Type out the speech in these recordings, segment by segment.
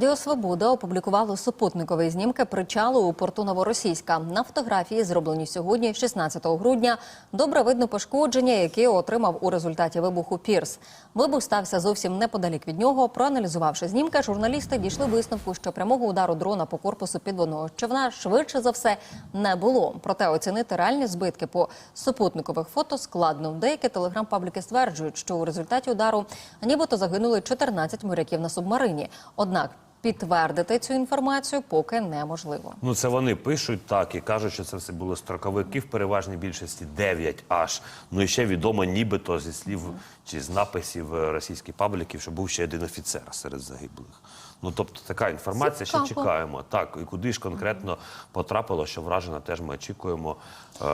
Радіо Свобода опублікувало супутникові знімки причалу у порту Новоросійська. На фотографії, зроблені сьогодні, 16 грудня, добре видно пошкодження, яке отримав у результаті вибуху Пірс. Вибух стався зовсім неподалік від нього. Проаналізувавши знімки, журналісти дійшли висновку, що прямого удару дрона по корпусу підводного човна швидше за все не було. Проте оцінити реальні збитки по супутникових фото складно. Деякі телеграм-пабліки стверджують, що у результаті удару нібито загинули 14 моряків на субмарині. Однак Підтвердити цю інформацію поки неможливо. Ну, це вони пишуть так і кажуть, що це все були строковики в переважній більшості 9 аж. Ну і ще відомо, нібито зі слів чи з написів е, російських пабліків, що був ще один офіцер серед загиблих. Ну тобто така інформація, Цікаво. ще чекаємо. Так, і куди ж конкретно потрапило, що вражена, теж ми очікуємо. Е,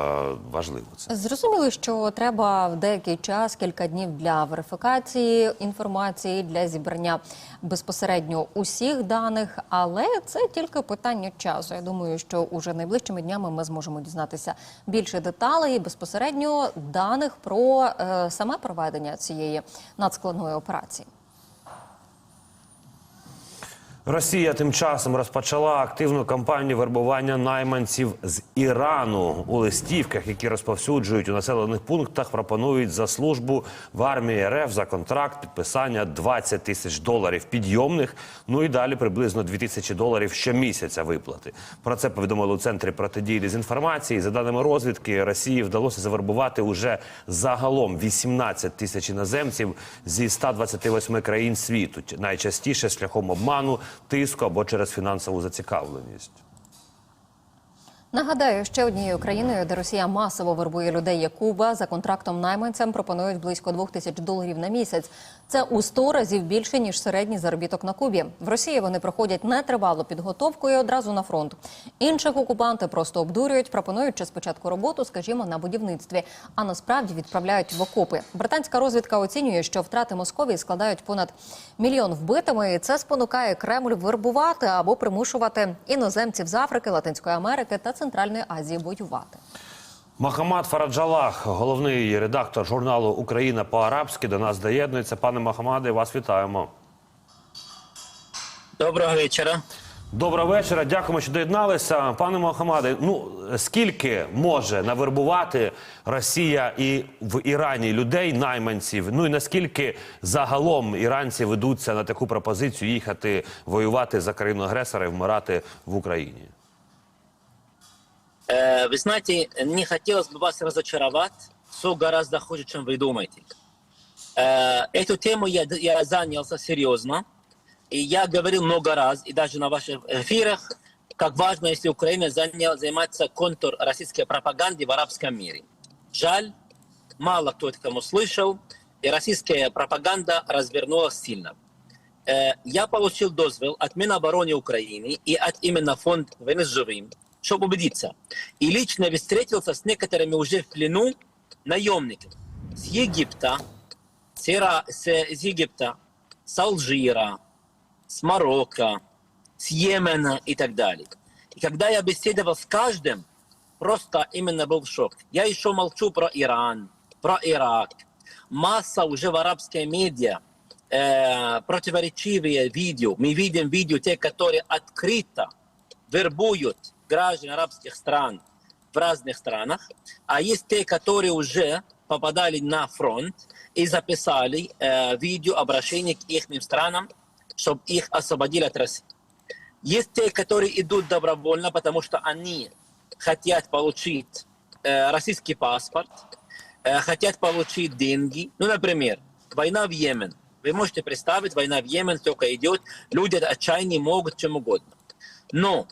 важливо це. Зрозуміло, що треба в деякий час, кілька днів для верифікації інформації, для зібрання безпосередньо усіх даних, але це тільки питання часу. Я думаю, що уже найближчими днями ми зможемо дізнатися більше деталей і безпосередньо даних про е, саме проведення цієї надскладної операції. Росія тим часом розпочала активну кампанію вербування найманців з Ірану у листівках, які розповсюджують у населених пунктах, пропонують за службу в армії РФ за контракт підписання 20 тисяч доларів підйомних. Ну і далі приблизно 2 тисячі доларів щомісяця виплати. Про це повідомили у центрі протидії дезінформації. За даними розвідки, Росії вдалося завербувати уже загалом 18 тисяч іноземців зі 128 країн світу, найчастіше шляхом обману тиску або через фінансову зацікавленість. Нагадаю, ще однією країною, де Росія масово вербує людей, є Куба. За контрактом найманцям пропонують близько двох тисяч доларів на місяць. Це у 100 разів більше ніж середній заробіток на Кубі. В Росії вони проходять нетривалу підготовку і одразу на фронт. Інших окупанти просто обдурюють, пропонуючи спочатку роботу, скажімо, на будівництві, а насправді відправляють в окопи. Британська розвідка оцінює, що втрати Московії складають понад мільйон вбитими. І це спонукає Кремль вербувати або примушувати іноземців з Африки, Латинської Америки та Центральної Азії воювати. Махамад Фараджалах, головний редактор журналу Україна по-арабськи, до нас доєднується. Пане Махамаде, вас вітаємо. Доброго вечора. Доброго вечора. Дякуємо, що доєдналися. Пане Мохамаде, ну скільки може навербувати Росія і в Ірані людей, найманців? Ну і наскільки загалом іранці ведуться на таку пропозицію їхати воювати за країну агресора і вмирати в Україні? Э, Вы знаете, не хотелось бы вас разочаровать. Все гораздо хуже, чем вы думаете. Э, Эту тему я, я занялся серьезно. И я говорил много раз, и даже на ваших эфирах, как важно, если Украина заняла, занимается контур российской пропаганды в арабском мире. Жаль, мало кто это кому слышал, и российская пропаганда развернулась сильно. Э, Я получил дозвол от Минобороны Украины и от именно фонд «Войны живым», чтобы убедиться. И лично встретился с некоторыми уже в плену наемниками с Египта, с, Ира- с, из Египта, с Алжира, с Марокко, с Йемена и так далее. И когда я беседовал с каждым, просто именно был шок. Я еще молчу про Иран, про Ирак. Масса уже в арабской медиа э, противоречивые видео. Мы видим видео, те, которые открыто вербуют граждан арабских стран в разных странах, а есть те, которые уже попадали на фронт и записали э, видео обращение к их странам, чтобы их освободили от России. Есть те, которые идут добровольно, потому что они хотят получить э, российский паспорт, э, хотят получить деньги. Ну, например, война в Йемен. Вы можете представить, война в Йемен только идет, люди от могут чем угодно. Но